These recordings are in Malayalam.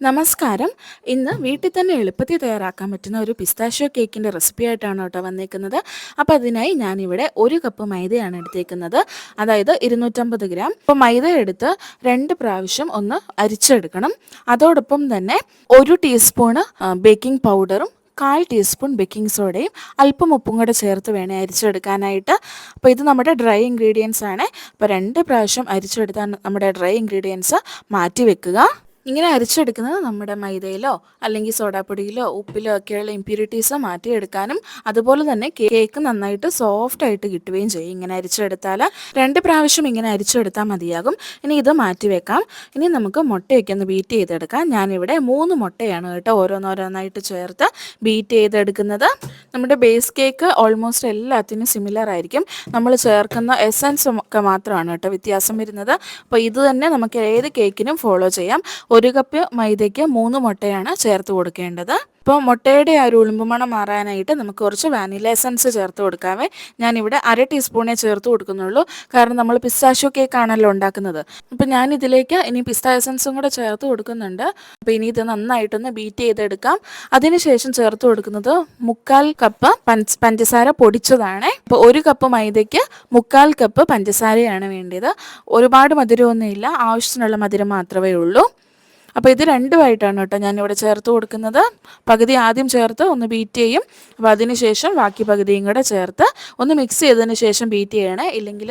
നമസ്കാരം. ഇന്ന് വീട്ടിൽ തന്നെ എളുപ്പത്തിൽ തയ്യാറാക്കാൻ പറ്റുന്ന ഒരു പിസ്താഷ്യോ കേക്കിന്റെ റെസിപ്പി ആയിട്ടാണ് കേട്ടോ വന്നേക്കുന്നത്. അപ്പോൾ അതിനായി ഞാനിവിടെ ഒരു കപ്പ് മൈദയാണ് എടുത്തേക്കുന്നത്. അതായത് ഇരുന്നൂറ്റമ്പത് ഗ്രാം. അപ്പോൾ മൈദ എടുത്ത് രണ്ട് പ്രാവശ്യം ഒന്ന് അരിച്ചെടുക്കണം. അതോടൊപ്പം തന്നെ ഒരു ടീസ്പൂണ് ബേക്കിംഗ് പൗഡറും കാൽ ടീസ്പൂൺ ബേക്കിംഗ് സോഡയും അല്പം ഉപ്പും കൂടെ ചേർത്ത് വേണേ അരിച്ചെടുക്കാനായിട്ട്. അപ്പോൾ ഇത് നമ്മുടെ ഡ്രൈ ഇൻഗ്രീഡിയൻസ് ആണ്. അപ്പോൾ രണ്ട് പ്രാവശ്യം അരിച്ചെടുത്താൽ നമ്മുടെ ഡ്രൈ ഇൻഗ്രീഡിയൻസ് മാറ്റി വെക്കുക. ഇങ്ങനെ അരിച്ചെടുക്കുന്നത് നമ്മുടെ മൈദയിലോ അല്ലെങ്കിൽ സോഡാപ്പൊടിയിലോ ഉപ്പിലോ ഒക്കെയുള്ള ഇമ്പ്യൂരിറ്റീസ് മാറ്റിയെടുക്കാനും അതുപോലെ തന്നെ കേക്ക് നന്നായിട്ട് സോഫ്റ്റ് ആയിട്ട് കിട്ടുകയും ചെയ്യും. ഇങ്ങനെ അരിച്ചെടുത്താൽ രണ്ട് പ്രാവശ്യം ഇങ്ങനെ അരിച്ചെടുത്താൽ മതിയാകും. ഇനി ഇത് മാറ്റി വെക്കാം. ഇനി നമുക്ക് മുട്ടയൊക്കെ ഒന്ന് ബീറ്റ് ചെയ്തെടുക്കാം. ഞാനിവിടെ മൂന്ന് മുട്ടയാണ് കേട്ടോ ഓരോന്നോരോന്നായിട്ട് ചേർത്ത് ബീറ്റ് ചെയ്തെടുക്കുന്നത്. നമ്മുടെ ബേസ് കേക്ക് ഓൾമോസ്റ്റ് എല്ലാത്തിനും സിമിലർ ആയിരിക്കും. നമ്മൾ ചേർക്കുന്ന എസൻസ് ഒക്കെ മാത്രമാണ് കേട്ടോ വ്യത്യാസം വരുന്നത്. അപ്പോൾ ഇത് തന്നെ നമുക്ക് ഏത് കേക്കിനും ഫോളോ ചെയ്യാം. ഒരു കപ്പ് മൈദയ്ക്ക് മൂന്ന് മുട്ടയാണ് ചേർത്ത് കൊടുക്കേണ്ടത്. ഇപ്പോൾ മുട്ടയുടെ ആ ഒരു ഉളുമ്പുമണം മാറാനായിട്ട് നമുക്ക് കുറച്ച് വാനില എസൻസ് ചേർത്ത് കൊടുക്കാവേ. ഞാനിവിടെ അര ടീസ്പൂണേ ചേർത്ത് കൊടുക്കുന്നുള്ളൂ. കാരണം നമ്മൾ പിസ്താഷ്യോ കേക്ക് ആണല്ലോ ഉണ്ടാക്കുന്നത്. അപ്പോൾ ഞാൻ ഇതിലേക്ക് ഇനി പിസ്ത എസൻസും കൂടെ ചേർത്ത് കൊടുക്കുന്നുണ്ട്. അപ്പോൾ ഇനി ഇത് നന്നായിട്ടൊന്ന് ബീറ്റ് ചെയ്തെടുക്കാം. അതിനുശേഷം ചേർത്ത് കൊടുക്കുന്നത് മുക്കാൽ കപ്പ് പഞ്ചസാര പൊടിച്ചതാണ്. അപ്പോൾ ഒരു കപ്പ് മൈദയ്ക്ക് മുക്കാൽ കപ്പ് പഞ്ചസാരയാണ് വേണ്ടത്. ഒരുപാട് മധുരമൊന്നുമില്ല. ആവശ്യത്തിനുള്ള മധുരം മാത്രമേ ഉള്ളൂ. അപ്പോൾ ഇത് രണ്ടുമായിട്ടാണ് കേട്ടോ ഞാനിവിടെ ചേർത്ത് കൊടുക്കുന്നത്. പകുതി ആദ്യം ചേർത്ത് ഒന്ന് ബീറ്റ് ചെയ്യും. അപ്പോൾ അതിനുശേഷം ബാക്കി പകുതിയും കൂടെ ചേർത്ത് ഒന്ന് മിക്സ് ചെയ്തതിന് ശേഷം ബീറ്റ് ചെയ്യണേ. ഇല്ലെങ്കിൽ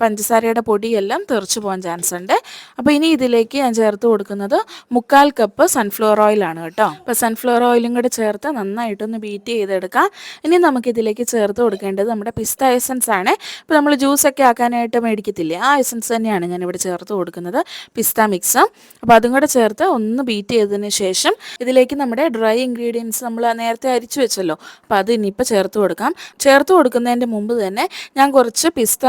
പഞ്ചസാരയുടെ പൊടിയെല്ലാം തെറിച്ചു പോകാൻ ചാൻസ് ഉണ്ട്. അപ്പോൾ ഇനി ഇതിലേക്ക് ഞാൻ ചേർത്ത് കൊടുക്കുന്നത് മുക്കാൽ കപ്പ് സൺഫ്ലവർ ഓയിലാണ് കേട്ടോ. അപ്പോൾ സൺഫ്ലവർ ഓയിലും കൂടെ ചേർത്ത് നന്നായിട്ടൊന്ന് ബീറ്റ് ചെയ്തെടുക്കാം. ഇനി നമുക്കിതിലേക്ക് ചേർത്ത് കൊടുക്കേണ്ടത് നമ്മുടെ പിസ്ത എസൻസ് ആണ്. ഇപ്പോൾ നമ്മൾ ജ്യൂസൊക്കെ ആക്കാനായിട്ട് മേടിക്കത്തില്ലേ? ആ എസൻസ് തന്നെയാണ് ഞാനിവിടെ ചേർത്ത് കൊടുക്കുന്നത്. പിസ്ത മിക്സ് അപ്പോൾ അതും കൂടെ ചേർത്ത് ഒന്ന് ബീറ്റ് ചെയ്തതിന് ശേഷം ഇതിലേക്ക് നമ്മുടെ ഡ്രൈ ഇൻഗ്രീഡിയൻസ് നമ്മൾ നേരത്തെ അരിച്ചു വെച്ചല്ലോ. അപ്പോൾ അത് ഇനിയിപ്പോൾ ചേർത്ത് കൊടുക്കാം. ചേർത്ത് കൊടുക്കുന്നതിന്റെ മുമ്പ് തന്നെ ഞാൻ കുറച്ച് പിസ്ത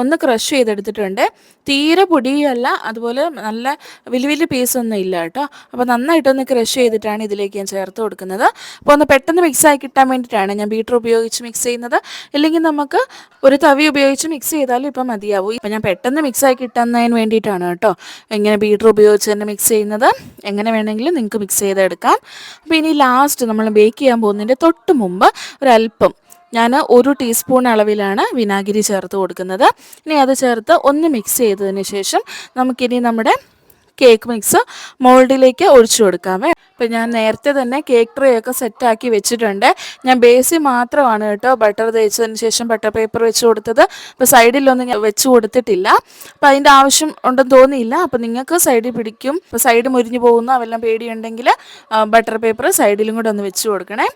ഒന്ന് ക്രഷ് ചെയ്തെടുത്തിട്ടുണ്ട്. തീരെ പൊടിയല്ല അതുപോലെ നല്ല വലിയ വലിയ പീസൊന്നും ഇല്ല കേട്ടോ. അപ്പോൾ നന്നായിട്ടൊന്ന് ക്രഷ് ചെയ്തിട്ടാണ് ഇതിലേക്ക് ഞാൻ ചേർത്ത് കൊടുക്കുന്നത്. അപ്പോൾ ഒന്ന് പെട്ടെന്ന് മിക്സ് ആയി കിട്ടാൻ വേണ്ടിയിട്ടാണ് ഞാൻ ബീറ്റർ ഉപയോഗിച്ച് മിക്സ് ചെയ്യുന്നത്. ഇല്ലെങ്കിൽ നമുക്ക് ഒരു തവി ഉപയോഗിച്ച് മിക്സ് ചെയ്താലും ഇപ്പം മതിയാവും. ഇപ്പം ഞാൻ പെട്ടെന്ന് മിക്സ് ആയി കിട്ടുന്നതിന് വേണ്ടിയിട്ടാണ് കേട്ടോ ഇങ്ങനെ ബീറ്റർ ഉപയോഗിച്ച് തന്നെ മിക്സ് ചെയ്യുന്നത്. എങ്ങനെ വേണമെങ്കിലും നിങ്ങൾക്ക് മിക്സ് ചെയ്തെടുക്കാം. അപ്പോൾ ഇനി ലാസ്റ്റ് നമ്മൾ ബേക്ക് ചെയ്യാൻ പോകുന്നതിന്റെ തൊട്ട് മുമ്പ് ഒരല്പം ഞാൻ ഒരു ടീസ്പൂൺ അളവിലാണ് വിനാഗിരി ചേർത്ത് കൊടുക്കുന്നത്. ഇനി അത് ചേർത്ത് ഒന്ന് മിക്സ് ചെയ്തതിന് ശേഷം നമുക്കിനി നമ്മുടെ കേക്ക് മിക്സ് മോൾഡിലേക്ക് ഒഴിച്ചു കൊടുക്കാമേ. അപ്പം ഞാൻ നേരത്തെ തന്നെ കേക്ക് ട്രേ ഒക്കെ സെറ്റാക്കി വെച്ചിട്ടുണ്ട്. ഞാൻ ബേസിൽ മാത്രമാണ് കേട്ടോ ബട്ടർ തേച്ചതിന് ശേഷം ബട്ടർ പേപ്പർ വെച്ച് കൊടുത്തത്. അപ്പോൾ സൈഡിലൊന്നും ഞാൻ വെച്ച് കൊടുത്തിട്ടില്ല. അപ്പം അതിന്റെ ആവശ്യം ഉണ്ടെന്ന് തോന്നിയില്ല. അപ്പം നിങ്ങൾക്ക് സൈഡിൽ പിടിക്കും. ഇപ്പോൾ സൈഡ് മുരിഞ്ഞു പോകുന്ന അവെല്ലാം പേടിയുണ്ടെങ്കിൽ ബട്ടർ പേപ്പർ സൈഡിലും കൂടെ ഒന്ന് വെച്ച് കൊടുക്കണേ.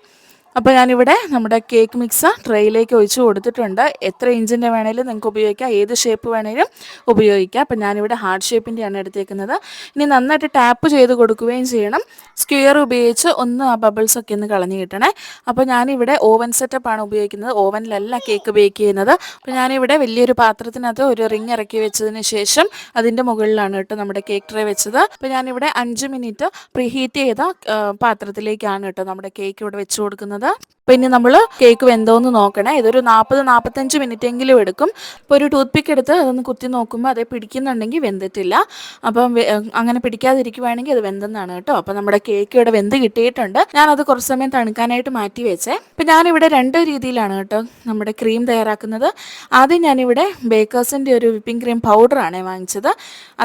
അപ്പോൾ ഞാനിവിടെ നമ്മുടെ കേക്ക് മിക്സ് ട്രേയിലേക്ക് ഒഴിച്ച് കൊടുത്തിട്ടുണ്ട്. എത്ര ഇഞ്ചിന്റെ വേണേലും നിങ്ങൾക്ക് ഉപയോഗിക്കാം. ഏത് ഷേപ്പ് വേണേലും ഉപയോഗിക്കാം. അപ്പം ഞാനിവിടെ ഹാർഡ് ഷേപ്പിന്റെയാണ് എടുത്തേക്കുന്നത്. ഇനി നന്നായിട്ട് ടാപ്പ് ചെയ്ത് കൊടുക്കുകയും ചെയ്യണം. സ്ക്വയർ ഉപയോഗിച്ച് ഒന്ന് ആ ബബിൾസൊക്കെ ഒന്ന് കളഞ്ഞു കിട്ടണേ. അപ്പോൾ ഞാനിവിടെ ഓവൻ സെറ്റപ്പാണ് ഉപയോഗിക്കുന്നത്. ഓവനിലല്ല കേക്ക് ബേക്ക് ചെയ്യുന്നത്. അപ്പോൾ ഞാനിവിടെ വലിയൊരു പാത്രത്തിനകത്ത് ഒരു റിങ് ഇറക്കി വെച്ചതിന് ശേഷം അതിന്റെ മുകളിലാണ് കേട്ടോ നമ്മുടെ കേക്ക് ട്രേ വെച്ചത്. അപ്പോൾ ഞാനിവിടെ അഞ്ച് മിനിറ്റ് പ്രീഹീറ്റ് ചെയ്ത പാത്രത്തിലേക്കാണ് കേട്ടോ നമ്മുടെ കേക്ക് ഇവിടെ വെച്ച് കൊടുക്കുന്നത്. da അപ്പോൾ ഇനി നമ്മൾ കേക്ക് വെന്തോന്ന് നോക്കണേ. ഇതൊരു നാൽപ്പത് നാൽപ്പത്തഞ്ച് മിനിറ്റ് എങ്കിലും എടുക്കും. ഇപ്പോൾ ഒരു ടൂത്ത് പിക്ക് എടുത്ത് അതൊന്ന് കുത്തി നോക്കുമ്പോൾ അതേ പിടിക്കുന്നുണ്ടെങ്കിൽ വെന്തിട്ടില്ല. അപ്പം അങ്ങനെ പിടിക്കാതിരിക്കുവാണെങ്കിൽ അത് വെന്തെന്നാണ് കേട്ടോ. അപ്പോൾ നമ്മുടെ കേക്ക് ഇവിടെ വെന്ത് കിട്ടിയിട്ടുണ്ട്. ഞാനത് കുറച്ച് സമയം തണുക്കാനായിട്ട് മാറ്റി വെച്ചേ. അപ്പം ഞാനിവിടെ രണ്ട് രീതിയിലാണ് കേട്ടോ നമ്മുടെ ക്രീം തയ്യാറാക്കുന്നത്. ആദ്യം ഞാനിവിടെ ബേക്കേഴ്സിന്റെ ഒരു വിപ്പിംഗ് ക്രീം പൗഡറാണ് വാങ്ങിച്ചത്.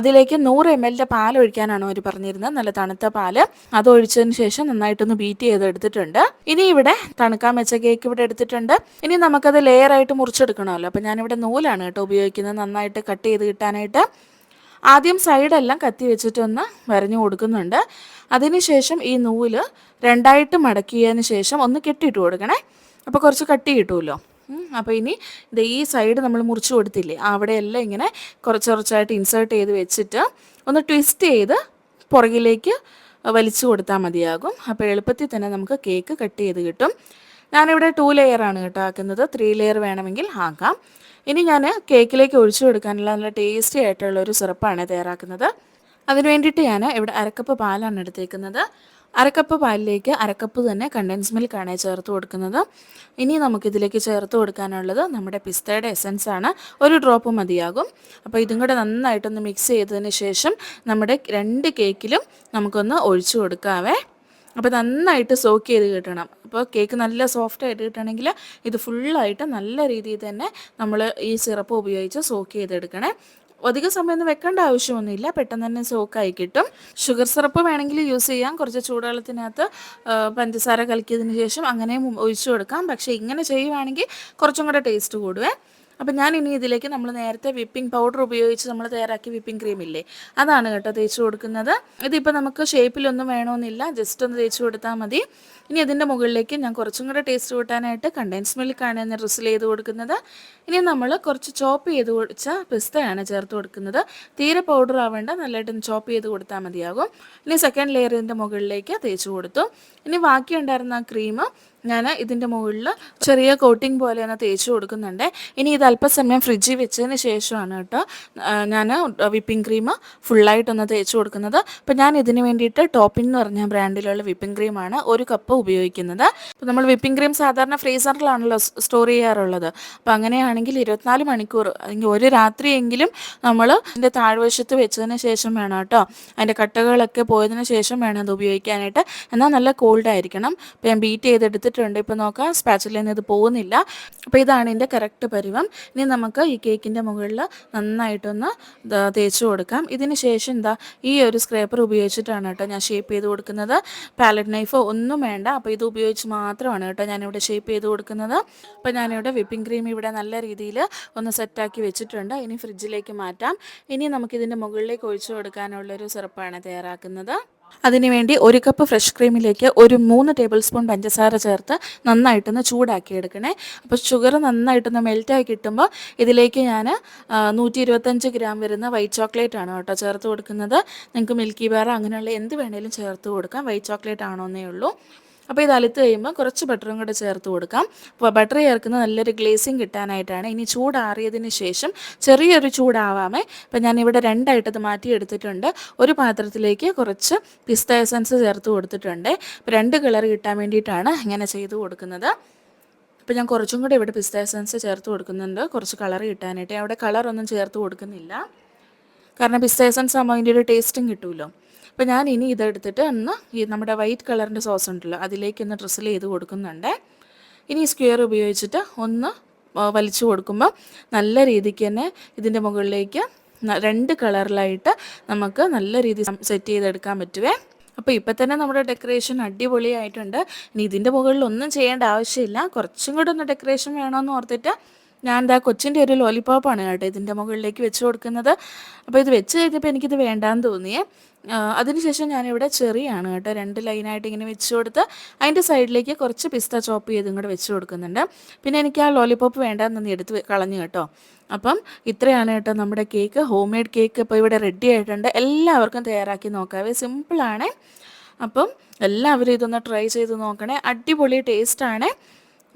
അതിലേക്ക് നൂറ് എം എല്ലിന്റെ പാൽ ഒഴിക്കാനാണ് അവർ പറഞ്ഞിരുന്നത്. നല്ല തണുത്ത പാൽ. അത് ഒഴിച്ചതിന് ശേഷം നന്നായിട്ടൊന്ന് ബീറ്റ് ചെയ്തെടുത്തിട്ടുണ്ട്. ഇനി ഇവിടെ തണുക്കാൻ വെച്ച കേക്ക് ഇവിടെ എടുത്തിട്ടുണ്ട്. ഇനി നമുക്കത് ലെയർ ആയിട്ട് മുറിച്ചെടുക്കണമല്ലോ. അപ്പോൾ ഞാനിവിടെ നൂലാണ് കേട്ടോ ഉപയോഗിക്കുന്നത്. നന്നായിട്ട് കട്ട് ചെയ്ത് കിട്ടാനായിട്ട്. ആദ്യം സൈഡെല്ലാം കത്തി വെച്ചിട്ടൊന്ന് വരഞ്ഞു കൊടുക്കുന്നുണ്ട്. അതിനുശേഷം ഈ നൂൽ രണ്ടായിട്ട് മടക്കിയതിന് ശേഷം ഒന്ന് കെട്ടിയിട്ട് കൊടുക്കണേ. അപ്പോൾ കുറച്ച് കട്ടി കിട്ടുമല്ലോ അപ്പോൾ ഇനി ഇത് ഈ സൈഡ് നമ്മൾ മുറിച്ച് കൊടുത്തില്ലേ അവിടെയെല്ലാം ഇങ്ങനെ കുറച്ച് കുറച്ചായിട്ട് ഇൻസേർട്ട് ചെയ്ത് വെച്ചിട്ട് ഒന്ന് ട്വിസ്റ്റ് ചെയ്ത് പുറകിലേക്ക് വലിച്ചു കൊടുത്താൽ മതിയാകും. അപ്പോൾ എളുപ്പത്തിൽ തന്നെ നമുക്ക് കേക്ക് കട്ട് ചെയ്ത് കിട്ടും. ഞാനിവിടെ ടു ആണ് കേട്ടോ ആക്കുന്നത്. ത്രീ ലെയർ വേണമെങ്കിൽ ആക്കാം ഇനി ഞാൻ കേക്കിലേക്ക് ഒഴിച്ചു കൊടുക്കാനുള്ള നല്ല ടേസ്റ്റി ആയിട്ടുള്ള ഒരു സിറപ്പാണ് തയ്യാറാക്കുന്നത്. അതിന് വേണ്ടിയിട്ട് ഞാൻ ഇവിടെ അരക്കപ്പ് പാലാണ് എടുത്തേക്കുന്നത്. അരക്കപ്പ് പാലിലേക്ക് അരക്കപ്പ് തന്നെ കണ്ടൻസ് മിൽക്കാണ് ചേർത്ത് കൊടുക്കുന്നത്. ഇനി നമുക്കിതിലേക്ക് ചേർത്ത് കൊടുക്കാനുള്ളത് നമ്മുടെ പിസ്തയുടെ എസൻസ് ആണ്. ഒരു ഡ്രോപ്പ് മതിയാകും. അപ്പോൾ ഇതും കൂടെ നന്നായിട്ടൊന്ന് മിക്സ് ചെയ്തതിന് ശേഷം നമ്മുടെ രണ്ട് കേക്കിലും നമുക്കൊന്ന് ഒഴിച്ചു കൊടുക്കാവേ. അപ്പോൾ നന്നായിട്ട് സോക്ക് ചെയ്ത് കിട്ടണം. അപ്പോൾ കേക്ക് നല്ല സോഫ്റ്റ് ആയിട്ട് കിട്ടണമെങ്കിൽ ഇത് ഫുള്ളായിട്ട് നല്ല രീതിയിൽ തന്നെ നമ്മൾ ഈ സിറപ്പ് ഉപയോഗിച്ച് സോക്ക് ചെയ്തെടുക്കണേ. അധിക സമയമൊന്നും വെക്കേണ്ട ആവശ്യമൊന്നുമില്ല. പെട്ടെന്ന് തന്നെ സോക്കായി കിട്ടും. ഷുഗർ സിറപ്പ് വേണമെങ്കിൽ യൂസ് ചെയ്യാം. കുറച്ച് ചൂടുവെള്ളത്തിനകത്ത് പഞ്ചസാര കലക്കിയതിന് ശേഷം അങ്ങനെ ഒഴിച്ചു കൊടുക്കാം. പക്ഷേ ഇങ്ങനെ ചെയ്യുവാണെങ്കിൽ കുറച്ചും കൂടെ ടേസ്റ്റ് കൂടുവേ. അപ്പം ഞാൻ ഇനി ഇതിലേക്ക് നമ്മൾ നേരത്തെ വിപ്പിംഗ് പൗഡർ ഉപയോഗിച്ച് നമ്മൾ തയ്യാറാക്കിയ വിപ്പിംഗ് ക്രീം ഇല്ലേ? അതാണ് കേട്ടോ തേച്ച് കൊടുക്കുന്നത്. ഇതിപ്പോൾ നമുക്ക് ഷേപ്പിലൊന്നും വേണമെന്നില്ല ജസ്റ്റ് ഒന്ന് തേച്ച് കൊടുത്താൽ മതി. ഇനി അതിന്റെ മുകളിലേക്ക് ഞാൻ കുറച്ചും കൂടെ ടേസ്റ്റ് കൂട്ടാനായിട്ട് കണ്ടൻസ് മിൽക്കാണ് ഞാൻ റിസിൽ ചെയ്ത് കൊടുക്കുന്നത്. ഇനി നമ്മൾ കുറച്ച് ചോപ്പ് ചെയ്ത് വെച്ച പിസ്തയാണ് ചേർത്ത് കൊടുക്കുന്നത്. തീരെ പൗഡർ ആവേണ്ട നല്ലതായിട്ട് ചോപ്പ് ചെയ്ത് കൊടുത്താൽ മതിയാകും. ഇനി സെക്കൻഡ് ലെയർ ഇതിന്റെ മുകളിലേക്ക് തേച്ച് കൊടുത്തു. ഇനി ബാക്കി ഉണ്ടായിരുന്ന ക്രീം ഞാൻ ഇതിന്റെ മുകളിൽ ചെറിയ കോട്ടിംഗ് പോലെ ഒന്ന് തേച്ച് കൊടുക്കുന്നുണ്ട്. ഇനി ഇത് അല്പസമയം ഫ്രിഡ്ജിൽ വെച്ചതിന് ശേഷമാണ് കേട്ടോ. ഞാൻ വിപ്പിംഗ് ക്രീം ഫുള്ളായിട്ടൊന്ന് തേച്ച് കൊടുക്കുന്നത്. അപ്പോൾ ഞാൻ ഇതിന് വേണ്ടിയിട്ട് ടോപ്പിംഗ് എന്ന് പറഞ്ഞ ബ്രാൻഡിലുള്ള വിപ്പിംഗ് ക്രീമാണ് ഒരു കപ്പ് ഉപയോഗിക്കുന്നത്. അപ്പോൾ നമ്മൾ വിപ്പിംഗ് ക്രീം സാധാരണ ഫ്രീസറിലാണല്ലോ സ്റ്റോർ ചെയ്യാറുള്ളത്. അപ്പോൾ അങ്ങനെയാണെങ്കിൽ ഇരുപത്തിനാല് മണിക്കൂർ അല്ലെങ്കിൽ ഒരു രാത്രിയെങ്കിലും നമ്മൾ ഇതിന്റെ താഴ്വശത്ത് വെച്ചതിന് ശേഷം വേണം കേട്ടോ. അതിന്റെ കട്ടകളൊക്കെ പോയതിന് ശേഷം വേണം അത് ഉപയോഗിക്കാനായിട്ട്. എന്നാൽ നല്ല കോൾഡ് ആയിരിക്കണം. അപ്പോൾ ഞാൻ ബീറ്റ് ചെയ്തെടുത്തിട്ടുണ്ട് ഇപ്പോൾ നോക്കാം. സ്പാച്ചിലിൽ നിന്ന് ഇത് പോകുന്നില്ല. അപ്പോൾ ഇതാണ് ഇതിന്റെ കറക്റ്റ് പരുവം. ഇനി നമുക്ക് ഈ കേക്കിന്റെ മുകളിൽ നന്നായിട്ടൊന്ന് തേച്ച് കൊടുക്കാം. ഇതിന് ശേഷം എന്താ ഈ ഒരു സ്ക്രേപ്പർ ഉപയോഗിച്ചിട്ടാണ് കേട്ടോ ഞാൻ ഷേപ്പ് ചെയ്ത് കൊടുക്കുന്നത്. പാലറ്റ് നൈഫ് ഒന്നും വേണ്ട. അപ്പോൾ ഇത് ഉപയോഗിച്ച് മാത്രമാണ് കേട്ടോ ഞാനിവിടെ ഷേപ്പ് ചെയ്ത് കൊടുക്കുന്നത്. അപ്പോൾ ഞാനിവിടെ വിപ്പിംഗ് ക്രീം ഇവിടെ നല്ല രീതിയിൽ ഒന്ന് സെറ്റാക്കി വെച്ചിട്ടുണ്ട്. ഇനി ഫ്രിഡ്ജിലേക്ക് മാറ്റാം. ഇനി നമുക്കിതിന്റെ മുകളിലേക്ക് ഒഴിച്ചു കൊടുക്കാനുള്ളൊരു സിറപ്പാണ് തയ്യാറാക്കുന്നത്. അതിനുവേണ്ടി ഒരു കപ്പ് ഫ്രഷ് ക്രീമിലേക്ക് ഒരു മൂന്ന് ടേബിൾ സ്പൂൺ പഞ്ചസാര ചേർത്ത് നന്നായിട്ടൊന്ന് ചൂടാക്കി എടുക്കണേ അപ്പോൾ ഷുഗർ നന്നായിട്ടൊന്ന് മെൽറ്റായി കിട്ടുമ്പോൾ ഇതിലേക്ക് ഞാൻ നൂറ്റി ഇരുപത്തഞ്ച് ഗ്രാം വരുന്ന വൈറ്റ് ചോക്ലേറ്റ് ആണ് കേട്ടോ ചേർത്ത് കൊടുക്കുന്നത്. നിങ്ങൾക്ക് മിൽക്കി ബാർ അങ്ങനെയുള്ള എന്ത് വേണേലും ചേർത്ത് കൊടുക്കാം. വൈറ്റ് ചോക്ലേറ്റ് ആണോന്നേ ഉള്ളൂ. അപ്പോൾ ഇത് അലുത്ത് കഴിയുമ്പോൾ കുറച്ച് ബട്ടറും കൂടെ ചേർത്ത് കൊടുക്കാം. അപ്പോൾ ബട്ടർ ചേർക്കുന്നത് നല്ലൊരു ഗ്ലേസിങ് കിട്ടാനായിട്ടാണ്. ഇനി ചൂടാറിയതിന് ശേഷം ചെറിയൊരു ചൂടാവാമേ. അപ്പോൾ ഞാനിവിടെ രണ്ടായിട്ടത് മാറ്റി മാറ്റിയെടുത്തിട്ടുണ്ട് ഒരു പാത്രത്തിലേക്ക് കുറച്ച് പിസ്ത എസൻസ് ചേർത്ത് കൊടുത്തിട്ടുണ്ട്. അപ്പോൾ രണ്ട് കളർ കിട്ടാൻ വേണ്ടിയിട്ടാണ് ഇങ്ങനെ ചെയ്ത് കൊടുക്കുന്നത്. അപ്പോൾ ഞാൻ കുറച്ചും കൂടെ ഇവിടെ പിസ്ത എസൻസ് ചേർത്ത് കൊടുക്കുന്നുണ്ട്. കുറച്ച് കളർ കിട്ടാനായിട്ട്. അവിടെ കളറൊന്നും ചേർത്ത് കൊടുക്കുന്നില്ല. കാരണം പിസ്ത എസൻസ് ആകുമ്പോൾ അതിന്റെ ഒരു ടേസ്റ്റും കിട്ടുമല്ലോ അപ്പോൾ ഞാൻ ഇനി ഇതെടുത്തിട്ട് ഒന്ന് ഈ നമ്മുടെ വൈറ്റ് കളറിന്റെ സോസ് ഉണ്ടല്ലോ അതിലേക്ക് ഒന്ന് ഡ്രസ്സിൽ ചെയ്ത് കൊടുക്കുന്നുണ്ട്. ഇനി സ്ക്വയർ ഉപയോഗിച്ചിട്ട് ഒന്ന് വലിച്ചു കൊടുക്കുമ്പോൾ നല്ല രീതിക്ക് തന്നെ ഇതിന്റെ മുകളിലേക്ക് രണ്ട് കളറിലായിട്ട് നമുക്ക് നല്ല രീതിയിൽ സെറ്റ് ചെയ്തെടുക്കാൻ പറ്റുവേ. അപ്പോൾ ഇപ്പം തന്നെ നമ്മുടെ ഡെക്കറേഷൻ അടിപൊളിയായിട്ടുണ്ട്. ഇനി ഇതിന്റെ മുകളിൽ ഒന്നും ചെയ്യേണ്ട ആവശ്യമില്ല. കുറച്ചും കൂടെ ഒന്ന് ഡെക്കറേഷൻ വേണമെന്ന് ഓർത്തിട്ട് ഞാൻ എന്താ കൊച്ചിന്റെ ഒരു ലോലിപ്പോപ്പാണ് കേട്ടോ ഇതിന്റെ മുകളിലേക്ക് വെച്ച് കൊടുക്കുന്നത്. അപ്പോൾ ഇത് വെച്ച് കഴിഞ്ഞപ്പോൾ എനിക്കിത് വേണ്ടാന്ന് തോന്നിയേ. അതിനുശേഷം ഞാനിവിടെ ചെറിയാണ് കേട്ടോ. രണ്ട് ലൈനായിട്ട് ഇങ്ങനെ വെച്ച് കൊടുത്ത് അതിന്റെ സൈഡിലേക്ക് കുറച്ച് പിസ്ത ചോപ്പ് ചെയ്ത് ഇങ്ങോട്ട് വെച്ച് കൊടുക്കുന്നുണ്ട്. പിന്നെ എനിക്ക് ആ ലോലിപോപ്പ് വേണ്ടാന്നൊന്ന് എടുത്ത് കളഞ്ഞു കേട്ടോ. അപ്പം ഇത്രയാണ് കേട്ടോ നമ്മുടെ കേക്ക് ഹോം മെയ്ഡ് കേക്ക് ഇപ്പോൾ ഇവിടെ റെഡി ആയിട്ടുണ്ട്. എല്ലാവർക്കും തയ്യാറാക്കി നോക്കാവേ. സിമ്പിളാണ് അപ്പം എല്ലാവരും ഇതൊന്ന് ട്രൈ ചെയ്ത് നോക്കണേ. അടിപൊളി ടേസ്റ്റാണ്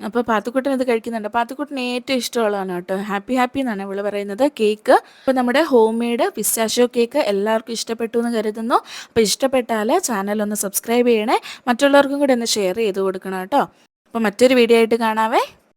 അപ്പോൾ പാത്തുക്കുട്ടൻ ഇത് കഴിക്കുന്നുണ്ട്. പാത്തുക്കുട്ടൻ ഏറ്റവും ഇഷ്ടമുള്ളതാണ് കേട്ടോ. ഹാപ്പി ഹാപ്പി എന്നാണ് ഇവൾ പറയുന്നത്. കേക്ക്. അപ്പോൾ നമ്മുടെ ഹോം മെയ്ഡ് പിസ്റ്റാഷ്യോ കേക്ക് എല്ലാവർക്കും ഇഷ്ടപ്പെട്ടു എന്ന് കരുതുന്നു. അപ്പോൾ ഇഷ്ടപ്പെട്ടാൽ ചാനൽ ഒന്ന് സബ്സ്ക്രൈബ് ചെയ്യണേ. മറ്റുള്ളവർക്കും കൂടി ഒന്ന് ഷെയർ ചെയ്ത് കൊടുക്കണം കേട്ടോ. അപ്പോൾ മറ്റൊരു വീഡിയോ ആയിട്ട് കാണാവേ.